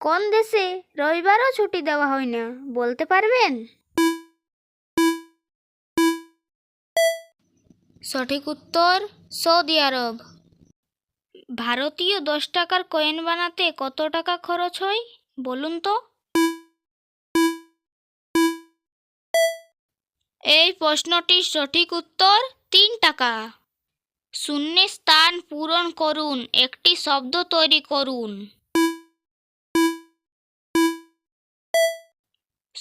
কোন দেশে রবিবারও ছুটি দেওয়া হয় না, বলতে পারবেন? সঠিক উত্তর, সৌদি আরব। ভারতীয় দশ টাকার কয়েন বানাতে কত টাকা খরচ হয়, বলুন তো? এই প্রশ্নটির সঠিক উত্তর, তিন টাকা। শূন্যের স্থান পূরণ করুন, একটি শব্দ তৈরি করুন।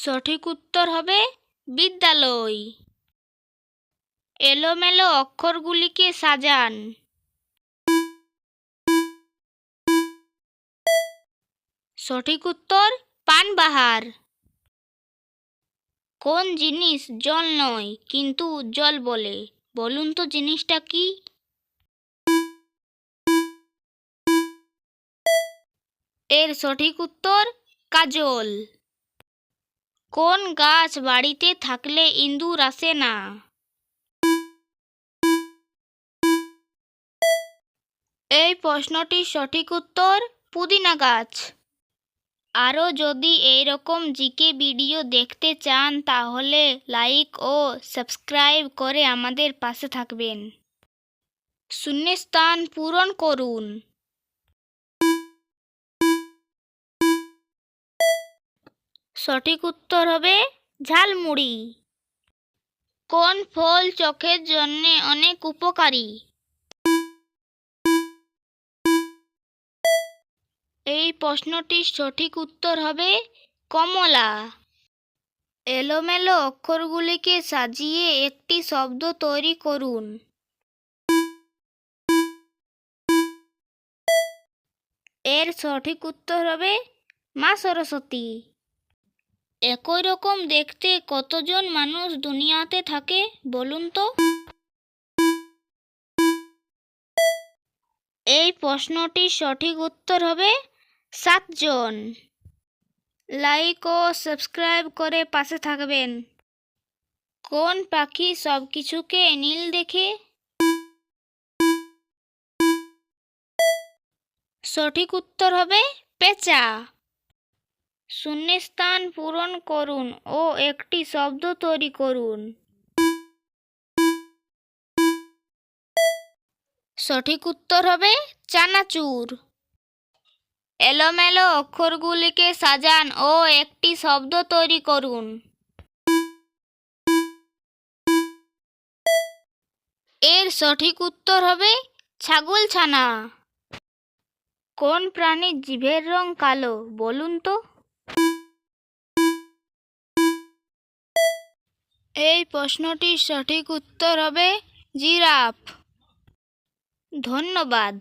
সঠিক উত্তর হবে বিদ্যালয়। এলোমেলো অক্ষরগুলিকে সাজান। সঠিক উত্তর, পানবাহার। কোন জিনিস জল নয়, কিন্তু উজ্জ্বল বলে। বলুন তো জিনিসটা কি? এর সঠিক উত্তর, কাজল। কোন গাছ বাড়িতে থাকলে ইঁদুর আসে না? এই প্রশ্নটির সঠিক উত্তর, পুদিনা গাছ। আরও যদি এইরকম জিকে ভিডিও দেখতে চান, তাহলে লাইক ও সাবস্ক্রাইব করে আমাদের পাশে থাকবেন। শূন্যস্থান পূরণ করুন। সঠিক উত্তর হবে ঝালমুড়ি। কোন ফল চোখের জন্য অনেক উপকারী? এই প্রশ্নটির সঠিক উত্তর হবে কমলা। এলোমেলো অক্ষরগুলিকে সাজিয়ে একটি শব্দ তৈরি করুন। এর সঠিক উত্তর হবে মা সরস্বতী। একই রকম দেখতে কতজন মানুষ দুনিয়াতে থাকে, বলুন তো? এই প্রশ্নটির সঠিক উত্তর হবে সাতজন। লাইক ও সাবস্ক্রাইব করে পাশে থাকবেন। কোন পাখি সব কিছুকে নীল দেখে? সঠিক উত্তর হবে পেঁচা। শূন্যস্থান পূরণ করুন ও একটি শব্দ তৈরি করুন। সঠিক উত্তর হবে চানাচুর। এলোমেলো অক্ষরগুলিকে সাজান ও একটি শব্দ তৈরি করুন। এর সঠিক উত্তর হবে ছাগল ছানা কোন প্রাণীর জিভের রং কালো বলুন তো? এই প্রশ্নটির সঠিক উত্তর হবে জিরাফ। ধন্যবাদ।